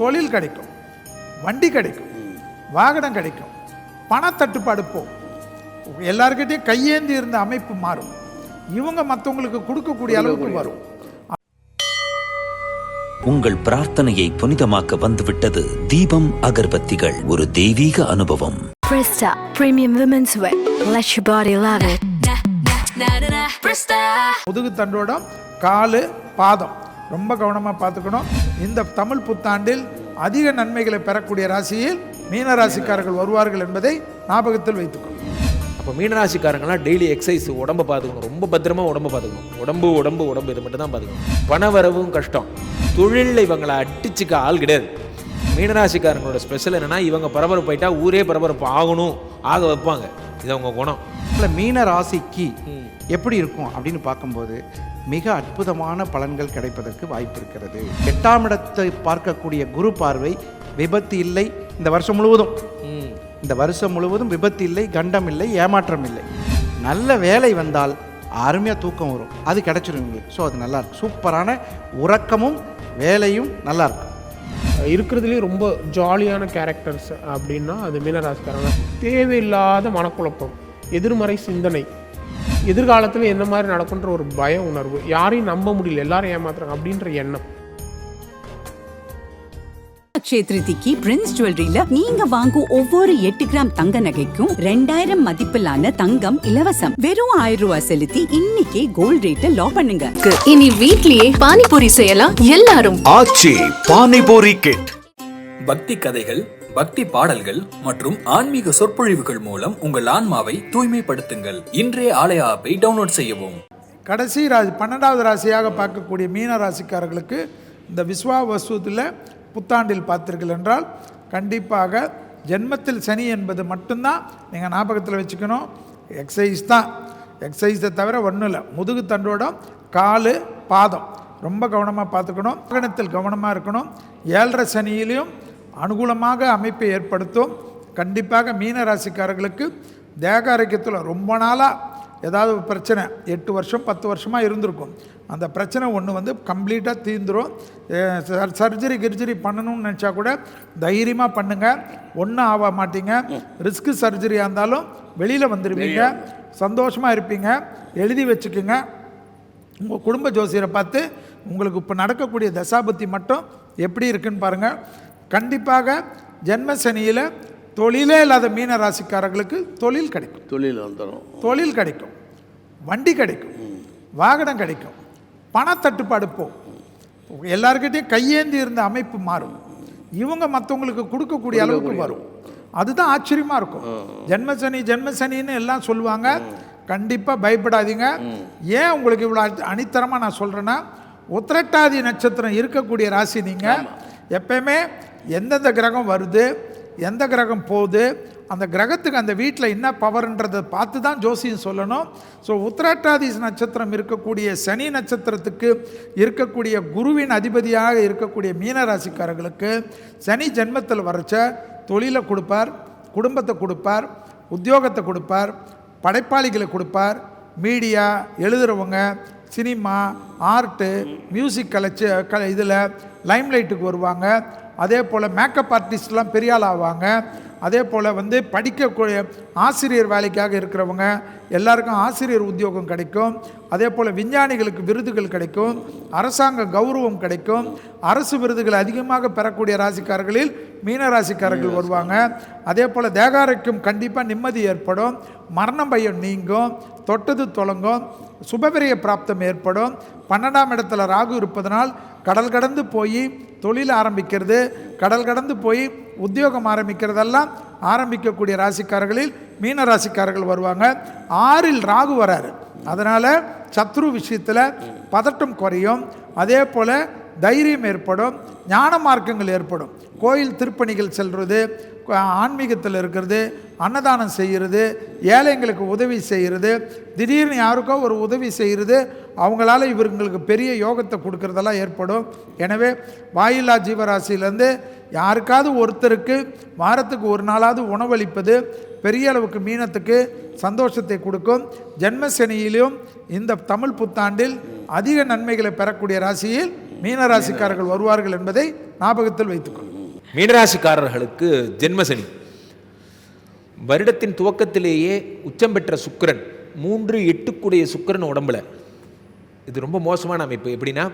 தொழில் கிடைக்கும் வண்டி கிடைக்கும் வாகனம் கிடைக்கும் பணத்தட்டுப்பாடு போகும் எல்லாருக்கிட்டையும் கையேந்தி இருந்த அமைப்பு மாறும். இவங்க மற்றவங்களுக்கு கொடுக்கக்கூடிய அளவுக்கு வரும். உங்கள் பிரார்த்தனையை புனிதமாக்க வந்துவிட்டது தீபம் அகர்பத்திகள். ஒரு தெய்வீக அனுபவம். Presta Premium Women's Wear. Let your body love it. முதுகு தண்டோடம் காலு பாதம். ரொம்ப கவனமாக பார்த்துக்கணும். இந்த தமிழ் புத்தாண்டில் அதிக நன்மைகளை பெறக்கூடிய ராசியில் மீன ராசிக்காரர்கள் வருவார்கள் என்பதை ஞாபகத்தில் வைத்துக்கணும் அப்போ மீனராசிக்காரங்களாம் டெய்லி எக்ஸசைஸ் உடம்பை பார்த்துக்கணும் ரொம்ப பத்திரமா உடம்பை பார்த்துக்கணும் உடம்பு உடம்பு உடம்பு இது மட்டும் தான் பார்த்துக்கணும் பண வரவும் கஷ்டம். தொழிலில் இவங்களை அடிச்சுக்க ஆள் கிடையாது. மீனராசிக்காரங்களோட ஸ்பெஷல் என்னன்னா இவங்க பரபரப்பு போயிட்டா ஊரே பரபரப்பு ஆகணும். ஆக வைப்பாங்க. இது அவங்க குணம். இல்ல மீன ராசிக்கு எப்படி இருக்கும் அப்படின்னு பார்க்கும்போது மிக அற்புதமான பலன்கள் கிடைப்பதற்கு வாய்ப்பு இருக்கிறது எட்டாம் இடத்தை பார்க்கக்கூடிய குரு பார்வை விபத்து இல்லை. இந்த வருஷம் முழுவதும். இந்த வருஷம் முழுவதும் விபத்து இல்லை கண்டம் இல்லை ஏமாற்றம் இல்லை. நல்ல வேலை வந்தால் அருமையாக தூக்கம் வரும். அது கிடைச்சிரும் உங்களுக்கு ஸோ அது நல்லா இருக்கும். சூப்பரான உறக்கமும் வேலையும் நல்லா இருக்கும். இருக்கிறதுலே ரொம்ப ஜாலியான கேரக்டர்ஸ் அப்படின்னா அது மீனராசிக்காரங்க. தேவையில்லாத மனக்குழப்பம் எதிர்மறை சிந்தனை எதிர்காலத்தில் என்ன மாதிரி நடக்குன்ற ஒரு பய உணர்வு. யாரையும் நம்ப முடியல. எல்லாரும் ஏமாத்துறாங்க அப்படின்ற எண்ணம். அக்ஷய திருதிக்கு பிரின்ஸ் ஜுவல்லரியில நீங்க வாங்கும் ஒவ்வொரு எட்டு கிராம் தங்க நகைக்கும் ரெண்டாயிரம் மதிப்பிலான தங்கம் இலவசம். வெறும் ஆயிரம் ரூபாய் செலுத்தி இன்னைக்கே கோல்ட் ரேட்டை லாக் பண்ணுங்க. இனி வீட்லயே பானிபூரி செய்யலாம். எல்லாரும். ஆச்சி பானிபூரி கிட் பக்தி கதைகள் பக்தி பாடல்கள் மற்றும் ஆன்மீக சொற்பொழிவுகள் மூலம் உங்கள் ஆன்மாவை தூய்மைப்படுத்துங்கள். இன்றைய ஆலய ஆப்பை டவுன்லோட் செய்யவும். கடைசி ராசி பன்னெண்டாவது ராசியாக பார்க்கக்கூடிய மீன ராசிக்காரர்களுக்கு இந்த விஸ்வா வசூத்தில் புத்தாண்டில் பார்த்தீர்கள் என்றால் கண்டிப்பாக ஜென்மத்தில் சனி என்பது மட்டும்தான் நீங்கள் ஞாபகத்தில் வச்சுக்கணும். எக்ஸசைஸ் தான். எக்ஸசைஸை தவிர ஒன்றும் இல்லை. முதுகு தண்டோடம் காலு பாதம். ரொம்ப கவனமாக பார்த்துக்கணும். வாகனத்தில் கவனமாக இருக்கணும். ஏழரை சனியிலையும் அனுகூலமாக அமைப்பை ஏற்படுத்தும். கண்டிப்பாக மீன ராசிக்காரர்களுக்கு தேக ஆரோக்கியத்தில் ரொம்ப நாளாக ஏதாவது பிரச்சனை எட்டு வருஷம் பத்து வருஷமாக இருந்திருக்கும். அந்த பிரச்சனை ஒன்று வந்து கம்ப்ளீட்டாக தீர்ந்துரும். சர்ஜரி கிர்ஜரி பண்ணணும்னு நினச்சா கூட தைரியமாக பண்ணுங்கள் ஒன்றும் ஆக மாட்டீங்க. ரிஸ்க் சர்ஜரியாக இருந்தாலும் வெளியில் வந்துடுவீங்க சந்தோஷமாக இருப்பீங்க. எழுதி வச்சுக்கோங்க. உங்கள் குடும்ப ஜோசியரை பார்த்து உங்களுக்கு இப்போ நடக்கக்கூடிய தசாபுத்தி மட்டும் எப்படி இருக்குன்னு பாருங்கள் கண்டிப்பாக ஜென்ம சனியில் தொழிலே இல்லாத மீன ராசிக்காரர்களுக்கு தொழில் கிடைக்கும். தொழில் வந்துடும் தொழில் கிடைக்கும். வண்டி கிடைக்கும். வாகனம் கிடைக்கும். பணத்தட்டுப்பாடு போகும். எல்லாருக்கிட்டையும் கையேந்தி இருந்த அமைப்பு மாறும். இவங்க மற்றவங்களுக்கு கொடுக்கக்கூடிய அளவுக்கு வரும். அதுதான் ஆச்சரியமாக இருக்கும். ஜென்மசனி ஜென்மசனின்னு எல்லாம் சொல்லுவாங்க. கண்டிப்பாக பயப்படாதீங்க. ஏன் உங்களுக்கு இவ்வளோ அணித்தரமாக நான் சொல்கிறேன்னா உத்திரட்டாதி நட்சத்திரம் இருக்கக்கூடிய ராசி நீங்கள் எப்பயுமே எந்தெந்த கிரகம் வருது எந்த கிரகம் போகுது அந்த கிரகத்துக்கு அந்த வீட்டில் என்ன பவர்ன்றதை பார்த்து தான் ஜோசியம் சொல்லணும். ஸோ உத்திராட்டாதி நட்சத்திரம் இருக்கக்கூடிய சனி நட்சத்திரத்துக்கு இருக்கக்கூடிய குருவின் அதிபதியாக இருக்கக்கூடிய மீனராசிக்காரர்களுக்கு சனி ஜென்மத்தில் வரைச்ச தொழிலை கொடுப்பார் குடும்பத்தை கொடுப்பார் உத்தியோகத்தை கொடுப்பார் படைப்பாளிகளை கொடுப்பார் மீடியா எழுதுகிறவங்க சினிமா ஆர்ட்டு மியூசிக் கலைச்சு க இதில் லைம்லைட்டுக்கு வருவாங்க. அதே போல் மேக்கப் ஆர்டிஸ்ட்லாம் பெரிய ஆள் ஆவாங்க. அதே போல் வந்து படிக்கக்கூடிய ஆசிரியர் வேலைக்காக இருக்கிறவங்க எல்லாருக்கும் ஆசிரியர் உத்தியோகம் கிடைக்கும். அதே போல் விஞ்ஞானிகளுக்கு விருதுகள் கிடைக்கும். அரசாங்க கௌரவம் கிடைக்கும். அரசு விருதுகள் அதிகமாக பெறக்கூடிய ராசிக்காரர்களில் மீன ராசிக்காரர்கள் வருவாங்க. அதே போல் தேகாரைக்கும் கண்டிப்பாக நிம்மதி ஏற்படும். மரண பயம் நீங்கும். தொட்டது தொடங்கும் சுபவிரிய பிராப்தம் ஏற்படும். பன்னெண்டாம் இடத்துல ராகு இருப்பதனால் கடல் கடந்து போய் தொழில் ஆரம்பிக்கிறது கடல் கடந்து போய் உத்தியோகம் ஆரம்பிக்கிறதெல்லாம் ஆரம்பிக்கக்கூடிய ராசிக்காரர்களில் மீன ராசிக்காரர்கள் வருவாங்க. ஆறில் ராகு வராரு. அதனால் சத்ரு விஷயத்தில் பதட்டம் குறையும். அதே போல் தைரியம் ஏற்படும் ஞான மார்க்கங்கள் ஏற்படும். கோயில் திருப்பணிகள் செல்வது ஆன்மீகத்தில் இருக்கிறது அன்னதானம் செய்கிறது ஏழைங்களுக்கு உதவி செய்கிறது திடீர்னு யாருக்கோ ஒரு உதவி செய்கிறது அவங்களால இவங்களுக்கு பெரிய யோகத்தை கொடுக்கறதெல்லாம் ஏற்படும். எனவே வாயில்லா ஜீவராசியிலேருந்து யாருக்காவது ஒருத்தருக்கு வாரத்துக்கு ஒரு நாளாவது உணவளிப்பது பெரிய அளவுக்கு மீனத்துக்கு சந்தோஷத்தை கொடுக்கும். ஜென்மசனியிலும் இந்த தமிழ் புத்தாண்டில் அதிக நன்மைகளை பெறக்கூடிய ராசியில் மீனராசிக்காரர்கள் வருவார்கள் என்பதை ஞாபகத்தில் வைத்துக்கொள்ளும் மீனராசிக்காரர்களுக்கு ஜென்மசனி. வருடத்தின் துவக்கத்திலேயே உச்சம் பெற்ற சுக்கரன் மூன்று எட்டுக்குடைய சுக்கிரன் உடம்புல. இது ரொம்ப மோசமான அமைப்பு. எப்படின்னா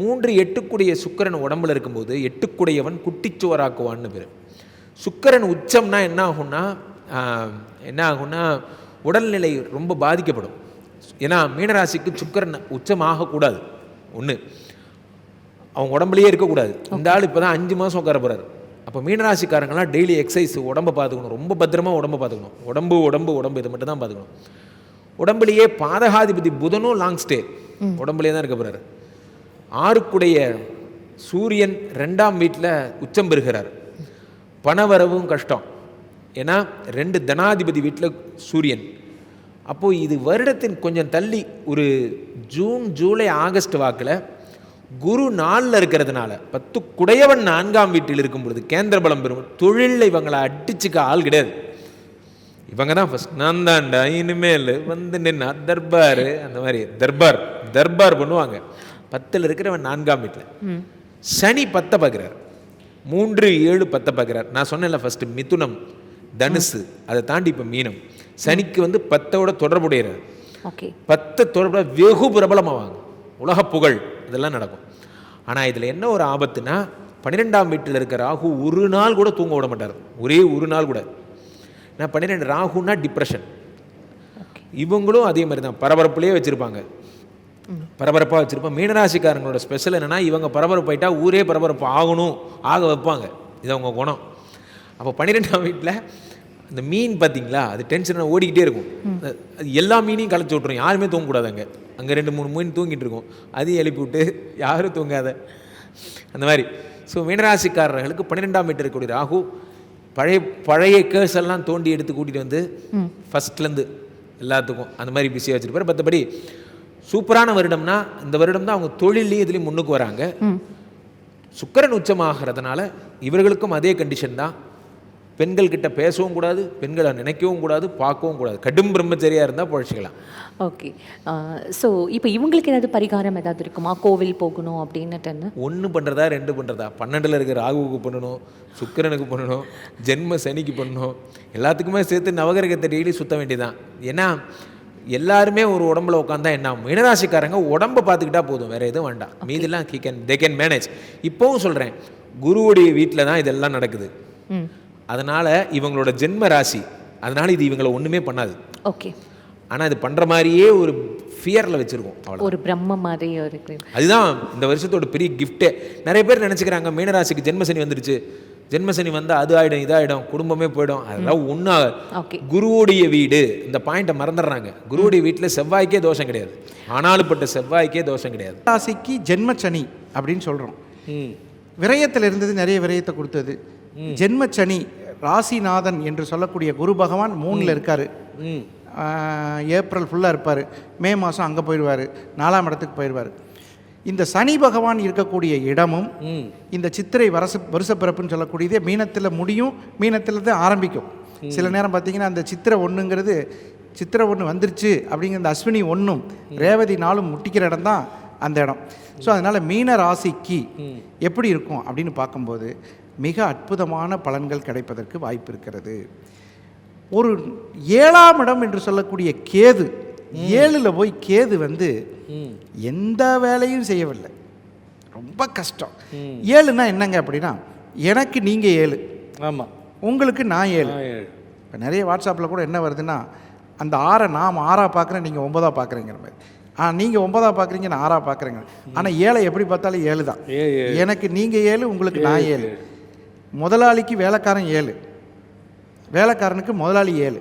மூன்று எட்டுக்குடைய சுக்கரன் உடம்புல இருக்கும்போது எட்டுக்குடையவன் குட்டிச்சுவராக்குவான்னு பேர். சுக்கிரன் உச்சம்னா என்ன ஆகும்னா என்ன ஆகும்னா உடல்நிலை ரொம்ப பாதிக்கப்படும். ஏன்னா மீனராசிக்கு சுக்கரன் உச்சம் ஆகக்கூடாது. ஒன்று அவங்க உடம்புலயே இருக்கக்கூடாது. இந்த ஆள் இப்போ தான் அஞ்சு மாதம் உட்கார போகிறாரு அப்போ மீனராசிக்காரங்களாம் டெய்லி எக்ஸசைஸ் உடம்பை பார்த்துக்கணும். ரொம்ப பத்திரமா உடம்பை பார்த்துக்கணும். உடம்பு உடம்பு உடம்பு இதை மட்டும் தான் பார்த்துக்கணும். உடம்புலையே பாதகாதிபதி புதனும் லாங் ஸ்டே உடம்புலேயே தான் இருக்க போகிறாரு ஆறுக்குடைய சூரியன் ரெண்டாம் வீட்டில் உச்சம் பெறுகிறார். பணவரவும் கஷ்டம். ஏன்னா ரெண்டு தனாதிபதி வீட்டில் சூரியன். அப்போது இது வருடத்தின் கொஞ்சம் தள்ளி ஒரு ஜூன் ஜூலை ஆகஸ்ட் வாக்கில் குரு நாளில் இருக்கிறதுனால பத்து குடையவன் நான்காம் வீட்டில் இருக்கும் பொழுது கேந்திர பலம் பெறும் தொழிலில் இவங்களை அடிச்சுக்க ஆள் கிடையாது. இவங்க தான் ஃபஸ்ட் நான் தான்டா இனிமேல் வந்து நின்னா தர்பார். அந்த மாதிரி தர்பார் தர்பார் பண்ணுவாங்க. பத்தில் இருக்கிறவன் நான்காம் வீட்டில் சனி பத்தை பார்க்குறார் மூன்று ஏழு பத்தை பார்க்குறார் நான் சொன்னேன்ல ஃபஸ்ட்டு மிதுனம் தனுசு. அதை தாண்டி இப்போ மீனம். சனிக்கு வந்து பத்தோட தொடர்புடையறார் ஓகே. பத்து தொடர்புல வெகு பிரபலமாவாங்க. உலக புகழ் இதெல்லாம் நடக்கும். ஆனால் இதில் என்ன ஒரு ஆபத்துனா பன்னிரெண்டாம் வீட்டில் இருக்கிற ராகு ஒரு நாள் கூட தூங்க விட மாட்டார். ஒரே ஒரு நாள் கூட. நான் பன்னிரெண்டு ராகுனா டிப்ரெஷன் இவங்களும் அதே மாதிரி தான். பரபரப்புலேயே வச்சுருப்பாங்க. பரபரப்பாக வச்சுருப்போம். மீனராசிக்காரங்களோட ஸ்பெஷல் என்னென்னா இவங்க பரபரப்பு ஆயிட்டா ஊரே பரபரப்பு ஆகணும். ஆக வைப்பாங்க. இது அவங்க குணம். அப்போ பன்னிரெண்டாம் வீட்டில் அந்த மீன் பார்த்தீங்களா அது டென்ஷனாக ஓடிக்கிட்டே இருக்கும். அது எல்லா மீனையும் கலைச்சி விட்ரும் யாருமே தூங்கக்கூடாது அங்கே. அங்கே ரெண்டு மூணு மீன் தூங்கிட்டு இருக்கும். அதையும் எழுப்பி விட்டு யாரும் தூங்காத. அந்த மாதிரி. ஸோ மீனராசிக்காரர்களுக்கு பன்னிரெண்டாம் வீட்டில் இருக்கக்கூடிய ராகு பழைய பழைய கேஸ் எல்லாம் தோண்டி எடுத்து கூட்டிகிட்டு வந்து ஃபஸ்ட்லேருந்து எல்லாத்துக்கும் அந்த மாதிரி பிஸியாக வச்சுருப்பார். மற்றபடி சூப்பரான வருடம்னா இந்த வருடம் தான் அவங்க தொழிலையும் இதுலேயும் முன்னுக்கு வராங்க. சுக்கிரன் உச்சமாகிறதுனால இவர்களுக்கும் அதே கண்டிஷன் தான். பெண்கள் கிட்ட பேசவும் கூடாது பெண்களை நினைக்கவும் கூடாது பார்க்கவும் கூடாது. கடும் பிரம்மச்சரியாக இருந்தால் பழச்சிக்கலாம் ஓகே. ஸோ இப்போ இவங்களுக்கு ஏதாவது பரிகாரம் ஏதாவது இருக்குமா? கோவில் போகணும் அப்படின்னுட்டு ஒன்று பண்ணுறதா ரெண்டு பண்ணுறதா பன்னெண்டில் இருக்கிற ராகுவுக்கு பண்ணணும் சுக்கிரனுக்கு பண்ணணும் ஜென்ம சனிக்கு பண்ணணும். எல்லாத்துக்குமே சேர்த்து நவகிரகத்தை டெய்லி சுத்த வேண்டியதான் ஏன்னா எல்லாருமே ஒரு உடம்புல உட்காந்தா என்ன ஆகும்? மீனராசிக்காரங்க உடம்பை பார்த்துக்கிட்டா போதும். வேற எதுவும் வேண்டாம். மீதெல்லாம் he can they can manage இப்போவும் சொல்கிறேன் குருவுடைய வீட்டில் தான் இதெல்லாம் நடக்குது. அதனால் இவங்களோட ஜென்ம ராசி அதனால் இது இவங்களை ஒன்றுமே பண்ணாது. ஓகே ஆனால் இது பண்ணுற மாதிரியே ஒரு ஃபியரில் வச்சுருக்கோம் அவ்வளோ ஒரு பிரம்ம மாதிரி இருக்கு அதுதான் இந்த வருஷத்தோட பெரிய கிஃப்ட்டே நிறைய பேர் நினச்சிக்கிறாங்க மீனராசிக்கு ஜென்மசனி வந்துடுச்சு ஜென்மசனி வந்தால் அது ஆகிடும் இதாகிடும் குடும்பமே போயிடும். அதெல்லாம் ஒன்றா ஓகே குருவுடைய வீடு இந்த பாயிண்ட்டை மறந்துடுறாங்க. குருவுடைய வீட்டில் செவ்வாய்க்கே தோஷம் கிடையாது. ஆனாலுப்பட்ட செவ்வாய்க்கே தோஷம் கிடையாது. ராசிக்கு ஜென்மச்சனி அப்படின்னு சொல்கிறோம் விரயத்தில் இருந்தது நிறைய விரயத்தை கொடுத்தது. ஜென்மச்சனி ராசிநாதன் என்று சொல்லக்கூடிய குரு பகவான் மூணில் இருக்கார். ஏப்ரல் ஃபுல்லாக இருப்பார். மே மாதம் அங்கே போயிடுவார். நாலாம் இடத்துக்கு போயிடுவார். இந்த சனி பகவான் இருக்கக்கூடிய இடமும் இந்த சித்திரை வரச வருஷப்பிறப்புன்னு சொல்லக்கூடியதே மீனத்தில் முடியும் மீனத்தில் தான் ஆரம்பிக்கும் சில நேரம் பார்த்தீங்கன்னா அந்த சித்திரை ஒன்றுங்கிறது சித்திரை ஒன்று வந்துருச்சு அப்படிங்கிற அந்த அஸ்வினி ஒன்றும் ரேவதி நாளும் முட்டிக்கிற இடம் தான் அந்த இடம். ஸோ அதனால் மீன ராசிக்கு எப்படி இருக்கும் அப்படின்னு பார்க்கும்போது மிக அற்புதமான பலன்கள் கிடைப்பதற்கு வாய்ப்பு இருக்கிறது ஒரு ஏழாம் இடம் என்று சொல்லக்கூடிய கேது ஏழில் போய் கேது வந்து எந்த வேலையும் செய்யவில்லை. ரொம்ப கஷ்டம். ஏழுனா என்னங்க அப்படின்னா எனக்கு நீங்கள் ஏழு. ஆமாம் உங்களுக்கு நான் ஏழு. இப்போ நிறைய வாட்ஸ்அப்பில் கூட என்ன வருதுன்னா அந்த ஆறை நாம் ஆறாக பார்க்குறேன் நீங்கள் ஒன்பதாக பார்க்குறேங்கிற மாதிரி. ஆ நீங்கள் ஒன்பதாக பார்க்குறீங்க நான் ஆறாக பார்க்குறேங்க ஆனால் ஏழை எப்படி பார்த்தாலும் ஏழு தான் எனக்கு நீங்கள் ஏழு உங்களுக்கு நான் ஏழு. முதலாளிக்கு வேலைக்காரன் ஏழு. வேலைக்காரனுக்கு முதலாளி ஏழு.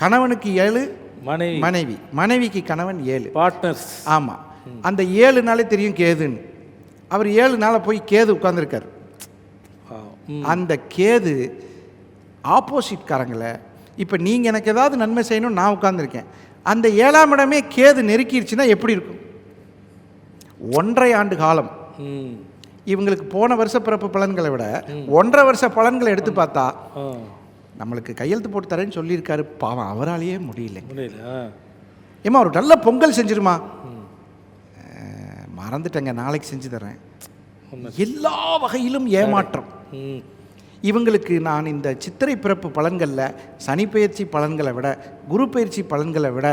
கணவனுக்கு ஏழு மனைவி. மனைவி. மனைவிக்கு கணவன் ஏழு. பார்ட்னர்ஸ் ஆமாம் அந்த ஏழு நாளே தெரியும் கேதுன்னு. அவர் ஏழு நாளை போய் கேது உட்காந்துருக்காரு அந்த கேது ஆப்போசிட்காரங்களை இப்போ நீங்கள் எனக்கு ஏதாவது நன்மை செய்யணும் நான் உட்காந்துருக்கேன் அந்த ஏழாம் இடமே கேது நெருக்கிடுச்சுன்னா எப்படி இருக்கும்? ஒன்றரை ஆண்டு காலம். இவங்களுக்கு போன வருஷ பிறப்பு பலன்களை விட ஒன்றரை வருஷ பலன்களை எடுத்து பார்த்தா நம்மளுக்கு கையெழுத்து போட்டு தரேன்னு சொல்லியிருக்காரு. பாவம் அவராலேயே முடியல. முடியல ஏம்மா ஒரு நல்ல பொங்கல் செஞ்சிருமா? மறந்துட்டேங்க நாளைக்கு செஞ்சு தரேன். எல்லா வகையிலும் ஏமாற்றம். இவங்களுக்கு நான் இந்த சித்திரை பிறப்பு பலன்களில் சனி பயிற்சி பலன்களை விட குரு பயிற்சி பலன்களை விட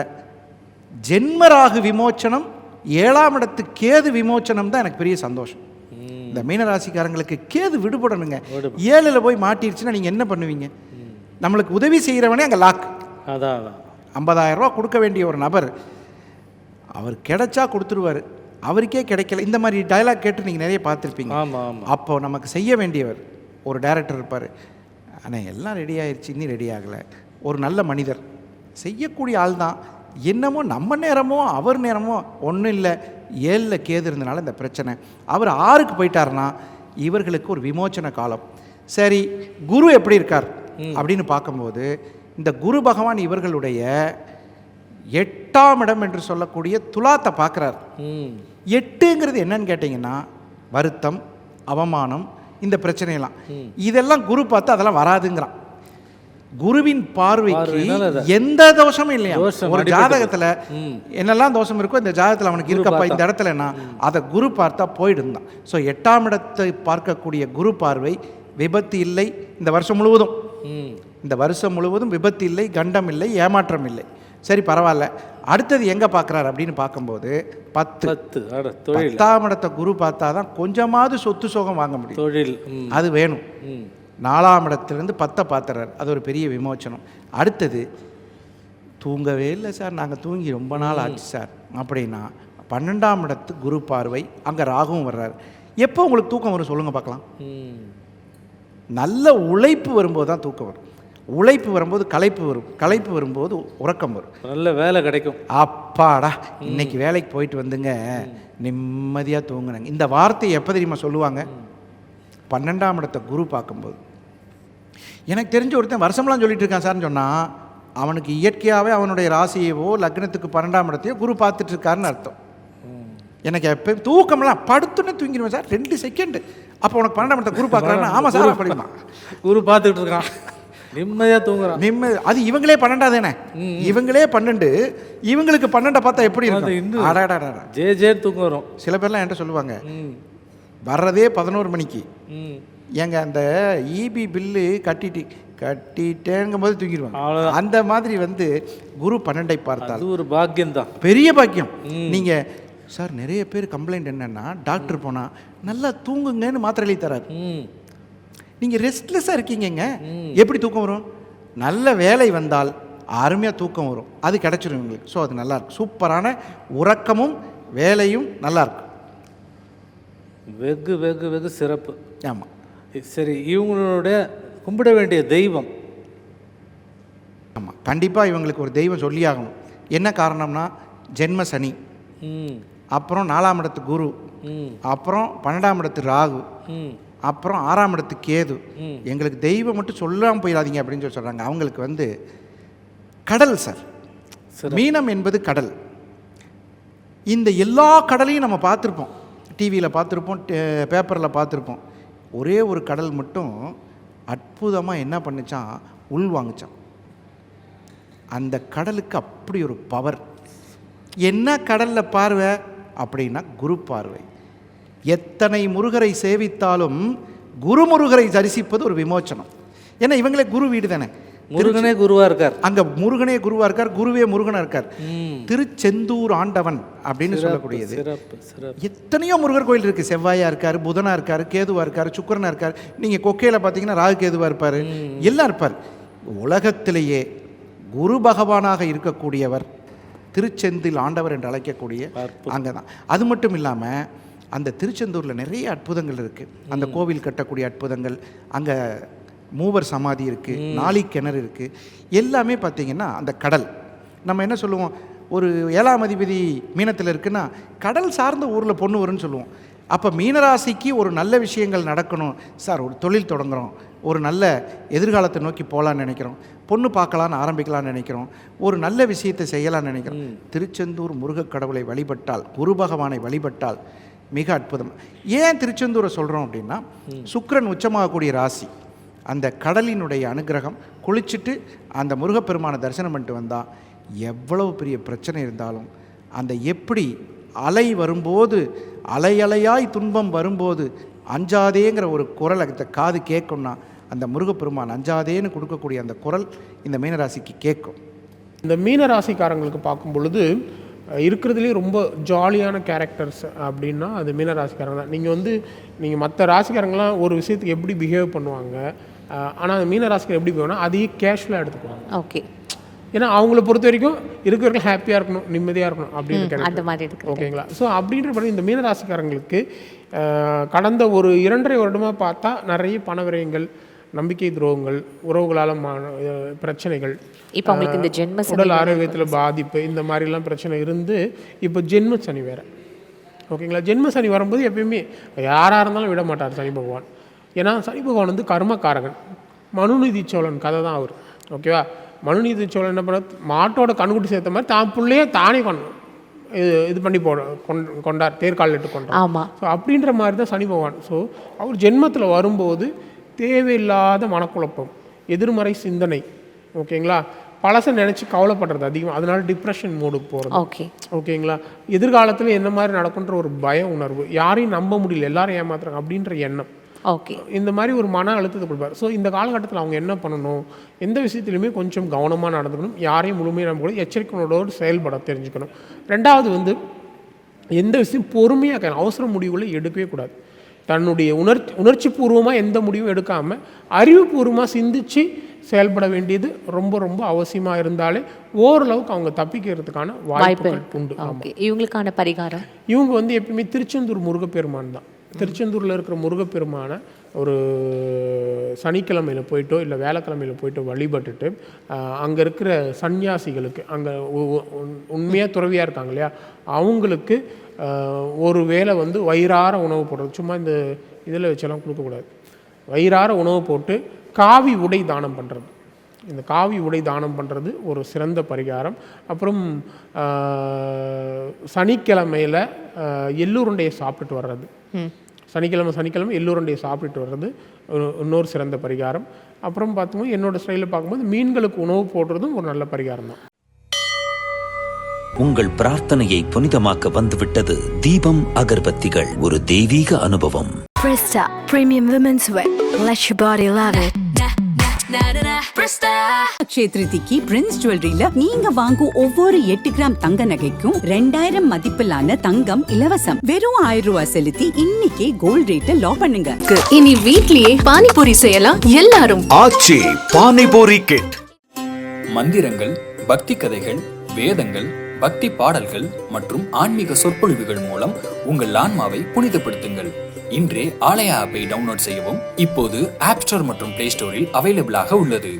ஜென்மராகு விமோச்சனம் ஏழாம் இடத்து கேது விமோச்சனம் தான் எனக்கு பெரிய சந்தோஷம். இந்த மீனராசிக்காரங்களுக்கு கேது விடுபடணுங்க. ஏழில் போய் மாட்டிருச்சுன்னா நீங்கள் என்ன பண்ணுவீங்க? நம்மளுக்கு உதவி செய்கிறவனே அங்கே லாக் அதான் ரூபா கொடுக்க வேண்டிய ஒரு நபர் அவர் கிடைச்சா கொடுத்துருவார். அவருக்கே கிடைக்கல. இந்த மாதிரி டயலாக் கேட்டு நீங்கள் நிறைய பார்த்துருப்பீங்க. அப்போ நமக்கு செய்ய வேண்டியவர் ஒரு டைரக்டர் இருப்பார். ஆனால் எல்லாம் ரெடி ஆயிடுச்சு இன்னும் ரெடி ஆகலை. ஒரு நல்ல மனிதர். செய்யக்கூடிய ஆள் தான் என்னமோ நம்ம நேரமோ அவர் நேரமோ ஒன்றும் இல்லை. ஏழில் கேது இருந்தனால இந்த பிரச்சனை. அவர் ஆறுக்கு போயிட்டாருன்னா இவர்களுக்கு ஒரு விமோச்சன காலம். சரி குரு எப்படி இருக்கார்? அப்படின்னு பார்க்கும்போது இந்த குரு பகவான் இவர்களுடைய எட்டாம் இடம் என்று சொல்லக்கூடிய துலாத்தை பார்க்குறார். எட்டுங்கிறது என்னன்னு கேட்டிங்கன்னா வருத்தம் அவமானம் இந்த பிரச்சனையெல்லாம். இதெல்லாம் குரு பார்த்து அதெல்லாம் வராதுங்கிறான். குருவின் பார்வைக்கு எந்த தோஷமும் இல்லையா? ஒரு. ஜாதகத்துல. என்னெல்லாம் தோஷம் இருக்கோ இந்த ஜாதகத்துல அவனுக்கு இருக்கப்பா இந்த இடத்துலனா அதை குரு பார்த்தா போயிடும் தான் ஸோ எட்டாம் இடத்தை பார்க்கக்கூடிய குரு பார்வை விபத்து இல்லை இந்த வருஷம் முழுவதும். இந்த வருஷம் முழுவதும் விபத்து இல்லை கண்டம் இல்லை ஏமாற்றம் இல்லை. சரி பரவாயில்ல. அடுத்தது எங்கே பார்க்குறாரு அப்படின்னு பார்க்கும்போது பத்து. பத்து. பத்தாம் இடத்தை குரு பார்த்தா தான் கொஞ்சமாவது சொத்து சோகம் வாங்க முடியும். தொழில். அது வேணும். நாலாம் இடத்துலேருந்து பத்தை பார்த்துறாரு அது ஒரு பெரிய விமோச்சனம் அடுத்தது தூங்கவே இல்லை சார். நாங்கள் தூங்கி ரொம்ப நாள் ஆச்சு சார். அப்படின்னா பன்னெண்டாம் இடத்து குரு பார்வை அங்கே ராகுவும் வர்றாரு. எப்போ உங்களுக்கு தூக்கம் வரும் சொல்லுங்கள் பார்க்கலாம். நல்ல உழைப்பு வரும்போது தான் தூக்கம் வரும். உழைப்பு வரும்போது களைப்பு வரும். களைப்பு வரும்போது உறக்கம் வரும். நல்ல வேலை கிடைக்கும். அப்பாடா இன்னைக்கு வேலைக்கு போயிட்டு வந்துங்க. நிம்மதியாக தூங்குனாங்க இந்த வார்த்தையை எப்போ தெரியுமா சொல்லுவாங்க? பன்னெண்டாம் இடத்தை குரு பார்க்கும்போது. எனக்கு தெரிஞ்ச ஒருத்தன் வருஷம்லாம் சொல்லிட்டு இருக்கான் சார்னு சொன்னால் அவனுக்கு இயற்கையாகவே அவனுடைய ராசியவோ லக்னத்துக்கு பன்னெண்டாம் இடத்தையோ குரு பார்த்துட்டு இருக்காருன்னு அர்த்தம். எனக்கு எப்போ தூக்கம்லாம் படுத்துன்னு தூங்கிடுவேன் சார். ரெண்டு செகண்டு அப்போ உனக்கு பன்னெண்டாம் இடத்தை குரு பார்க்குறான்னா ஆமாம் சார் அப்படிமா குரு பார்த்துக்கிட்டு இருக்கான். நிம்மதியாக தூங்குறான். நிம்மதி அது இவங்களே பன்னெண்டாதானே இவங்களே பன்னெண்டு. இவங்களுக்கு பன்னெண்டை பார்த்தா எப்படி இருக்கும்? அடாடாடா ஜே ஜேன்னு தூக்கம் வரும். சில பேர்லாம் என்கிட்ட சொல்லுவாங்க வர்றதே பதினோரு மணிக்கு. ஏங்க அந்த இபி பில்லு கட்டிட்டு கட்டிட்டேங்கும் போது அவ்வளவுதான். அந்த மாதிரி வந்து குரு பன்னெண்டை பார்த்தால். ஒரு பாக்கியம் தான் பெரிய பாக்கியம். நீங்க சார் நிறைய பேர் கம்ப்ளைண்ட் என்னன்னா டாக்டர் போனா நல்லா தூங்குங்கன்னு மாத்திரை எழுதி தராரு. ம். நீங்க ரெஸ்ட்லெஸ்ஸாக இருக்கீங்கங்க. எப்படி தூக்கம் வரும்? நல்ல வேலை வந்தால் அருமையாக தூக்கம் வரும். அது கிடைச்சிரும் உங்களுக்கு ஸோ அது நல்லா இருக்கும் சூப்பரான உறக்கமும் வேலையும் நல்லா இருக்கும் வெகு வெகு வெகு சிறப்பு. ஆமாம் சரி இவங்களுடைய கும்பிட வேண்டிய தெய்வம். ஆமாம் கண்டிப்பாக இவங்களுக்கு ஒரு தெய்வம் சொல்லியாகணும். என்ன காரணம்னா ஜென்ம சனி. அப்புறம் நாலாம் இடத்து குரு. அப்புறம் பன்னெண்டாம் இடத்து ராகு. அப்புறம் ஆறாம் இடத்து கேது. எங்களுக்கு தெய்வம் மட்டும் சொல்லாமல் போயிடாதீங்க அப்படின்னு சொல்லி சொல்கிறாங்க அவங்களுக்கு வந்து கடல் சார். மீனம் என்பது கடல். இந்த எல்லா கடலையும் நம்ம பார்த்துருப்போம். டிவியில் பார்த்துருப்போம் பேப்பரில் பார்த்துருப்போம். ஒரே ஒரு கடல் மட்டும் அற்புதமாக என்ன பண்ணிச்சான்? உள்வாங்கிச்சான் அந்த கடலுக்கு அப்படி ஒரு பவர் என்ன கடலில் பார்வை? அப்படின்னா குரு பார்வை. எத்தனை முருகரை சேவித்தாலும் குருமுருகரை தரிசிப்பது ஒரு விமோச்சனம் ஏன்னா இவங்களே குரு வீடு தானே முருகனே குருவா இருக்கார். அங்க முருகனே குருவா இருக்கார் குருவே முருகனா இருக்கார். திருச்செந்தூர் ஆண்டவன் அப்படின்னு சொல்லக்கூடியது. எத்தனையோ முருகர் கோயில் இருக்கு. செவ்வாயா இருக்காரு புதனா இருக்காரு கேதுவா இருக்காரு சுக்கிரனா இருக்காரு. நீங்க கொக்கையில பாத்தீங்கன்னா ராகு கேதுவா இருப்பாரு. எல்லாம் இருப்பார். உலகத்திலேயே குரு பகவானாக இருக்கக்கூடியவர் திருச்செந்தில் ஆண்டவர் என்று அழைக்கக்கூடிய அங்கே தான் அது மட்டும் இல்லாமல் அந்த திருச்செந்தூரில் நிறைய அற்புதங்கள் இருக்குது அந்த கோவில் கட்டக்கூடிய அற்புதங்கள் அங்கே மூவர் சமாதி இருக்குது நாளி கிணறு இருக்குது எல்லாமே பார்த்தீங்கன்னா அந்த கடல். நம்ம என்ன சொல்லுவோம்? ஒரு ஏழாம் அதிபதி மீனத்தில் இருக்குன்னா கடல் சார்ந்த ஊரில் பொண்ணு வரும்னு சொல்லுவோம். அப்போ மீனராசிக்கு ஒரு நல்ல விஷயங்கள் நடக்கணும். சார் ஒரு தொழில் தொடங்குறோம். ஒரு நல்ல எதிர்காலத்தை நோக்கி போகலான்னு நினைக்கிறோம். பொண்ணு பார்க்கலான்னு ஆரம்பிக்கலாம்னு நினைக்கிறோம். ஒரு நல்ல விஷயத்தை செய்யலாம்னு நினைக்கிறோம். திருச்செந்தூர் முருகக் கடவுளை வழிபட்டால் குரு பகவானை வழிபட்டால் மிக அற்புதம். ஏன் திருச்செந்தூரை சொல்கிறோம் அப்படின்னா சுக்கிரன் உச்சமாகக்கூடிய ராசி. அந்த கடலினுடைய அனுகிரகம் குளிச்சுட்டு அந்த முருகப்பெருமானை தரிசனம் பண்ணிட்டு வந்தால் எவ்வளவு பெரிய பிரச்சனை இருந்தாலும் அந்த எப்படி அலை வரும்போது அலையலையாய் துன்பம் வரும்போது அஞ்சாதேங்கிற ஒரு குரல் அந்த காது கேட்கும்னா அந்த முருகப்பெருமான் அஞ்சாதேன்னு கொடுக்கக்கூடிய அந்த குரல் இந்த மீனராசிக்கு கேட்கும். இந்த மீனராசிக்காரங்களுக்கு பார்க்கும் பொழுது இருக்கிறதுலேயே ரொம்ப ஜாலியான கேரக்டர்ஸ் அப்படின்னா அது மீனராசிக்காரங்க தான். நீங்கள் வந்து நீங்கள் மற்ற ராசிக்காரங்களாம் ஒரு விஷயத்துக்கு எப்படி பிஹேவ் பண்ணுவாங்க? ஆனால் மீன ராசிக்காரர் எப்படி போவாங்கன்னா அதையே கேஷுவலாக எடுத்துக்குவாங்க. ஓகே. ஏன்னா அவங்கள பொறுத்த வரைக்கும் இருக்கிறவர்கள் ஹாப்பியாக இருக்கணும் நிம்மதியாக இருக்கணும் அப்படின்னு அந்த. மாதிரி ஓகேங்களா? ஸோ அப்படின்ற படி இந்த மீனராசிக்காரங்களுக்கு கடந்த ஒரு இரண்டரை வருடமாக பார்த்தா நிறைய பண விரயங்கள் நம்பிக்கை துரோகங்கள் உறவுகளால் மான பிரச்சனைகள் இப்போ அவங்களுக்கு இந்த ஜென்ம உடல் ஆரோக்கியத்தில் பாதிப்பு இந்த மாதிரிலாம் பிரச்சனை இருந்து இப்போ ஜென்ம சனி வேற. ஓகேங்களா? ஜென்ம சனி வரும்போது எப்பயுமே யாராக இருந்தாலும் விட மாட்டார் சனி பகவான். ஏன்னா சனி பகவான் வந்து கர்மக்காரகன். மனுநீதி சோழன் கதை தான் அவர். ஓகேவா? மனுநீதி சோழன் என்ன பண்ண மாட்டோட கண்குட்டி சேர்த்த மாதிரி தான் பிள்ளையே தானே கொண்டு இது இது பண்ணி போட கொண்டு கொண்டார் தேர்கால் இட்டு கொண்டார். ஆமா. ஸோ அப்படின்ற மாதிரி தான் சனி பகவான். ஸோ அவர் ஜென்மத்தில் வரும்போது தேவையில்லாத மனக்குழப்பம் எதிர்மறை சிந்தனை ஓகேங்களா? பழசை நினச்சி கவலைப்படுறது அதிகம். அதனால டிப்ரெஷன் மோடுக்கு போகிறது ஓகே ஓகேங்களா? எதிர்காலத்தில் என்ன மாதிரி நடக்குன்ற ஒரு பய உணர்வு. யாரையும் நம்ப முடியல. எல்லாரும் ஏமாத்துறாங்க அப்படின்ற எண்ணம். ஓகே. இந்த மாதிரி ஒரு மன அழுத்தத்தை கொடுப்பார். ஸோ இந்த காலகட்டத்தில் அவங்க என்ன பண்ணணும்? எந்த விஷயத்துலையுமே கொஞ்சம் கவனமாக நடந்துக்கணும். யாரையும் முழுமையாக நம்பக்கூடாது எச்சரிக்கையோடு செயல்பட தெரிஞ்சுக்கணும். ரெண்டாவது வந்து எந்த விஷயம் பொறுமையாக. அவசர முடிவுகளை எடுக்கவே கூடாது. தன்னுடைய உணர்ச்சி உணர்ச்சி பூர்வமாக எந்த முடிவும் எடுக்காமல் அறிவுபூர்வமாக சிந்திச்சு செயல்பட வேண்டியது ரொம்ப ரொம்ப அவசியமாக இருந்தாலே ஓரளவுக்கு அவங்க தப்பிக்கிறதுக்கான வாய்ப்புகள் உண்டு. இவங்களுக்கான பரிகாரம்? இவங்க வந்து எப்பயுமே திருச்செந்தூர் முருகப்பெருமான் தான். திருச்செந்தூரில் இருக்கிற முருகப்பெருமானை ஒரு சனிக்கிழமையில் போயிட்டோ இல்லை வேலைக்கிழமையில் போயிட்டோ வழிபட்டுட்டு அங்கே இருக்கிற சன்னியாசிகளுக்கு அங்கே உண்மையாக துறவியாக இருக்காங்க இல்லையா? அவங்களுக்கு ஒரு வேளை வந்து வயிறார உணவு போடுறது சும்மா இந்த இதில் வச்செல்லாம் கொடுக்கக்கூடாது வயிறார உணவு போட்டு காவி உடை தானம் பண்ணுறது இந்த காவி உடை தானம் பண்ணுறது ஒரு சிறந்த பரிகாரம். அப்புறம் சனிக்கிழமையில் எள்ளுருண்டையை சாப்பிட்டுட்டு வர்றது. சனிக்கிழமை சனிக்கிழமை எள்ளுருண்டையை சாப்பிட்டுட்டு வர்றது ஒரு- இன்னொரு சிறந்த பரிகாரம் அப்புறம் பார்த்தோம்னா என்னோட ஸ்டைலில் பார்க்கும்போது மீன்களுக்கு உணவு போடுறதும் ஒரு நல்ல பரிகாரம் தான் உங்கள் பிரார்த்தனையை புனிதமாக்க வந்துவிட்டது தீபம் அகர்பத்திகள் ஒரு தெய்வீக அனுபவம் Presta Premium Women's Wear. Let your body love it. க்ஷேத்ரிதிக்கு பிரின்ஸ் ஜுவல்லரியில நீங்க வாங்கும் ஒவ்வொரு எட்டு கிராம் தங்க நகைக்கும் ரெண்டாயிரம் மதிப்பிலான தங்கம் இலவசம். வெறும் ஆயிரம் ரூபாய் செலுத்தி இன்னைக்கே கோல்ட் ரேட்டை லாக் பண்ணுங்க. இனி வீட்லயே பானிபூரி செய்யலாம் எல்லாரும். ஆச்சி பானிபூரி கிட் மந்திரங்கள் பக்தி கதைகள் வேதங்கள் பக்தி பாடல்கள் மற்றும் ஆன்மீக சொற்பொழிவுகள் மூலம் உங்கள் ஆன்மாவை புனிதப்படுத்துங்கள். இன்றே ஆலயா ஆப்பை டவுன்லோட் செய்யவும் இப்போது ஆப் ஸ்டோர் மற்றும் பிளே ஸ்டோரில் அவைலபிளாக உள்ளது.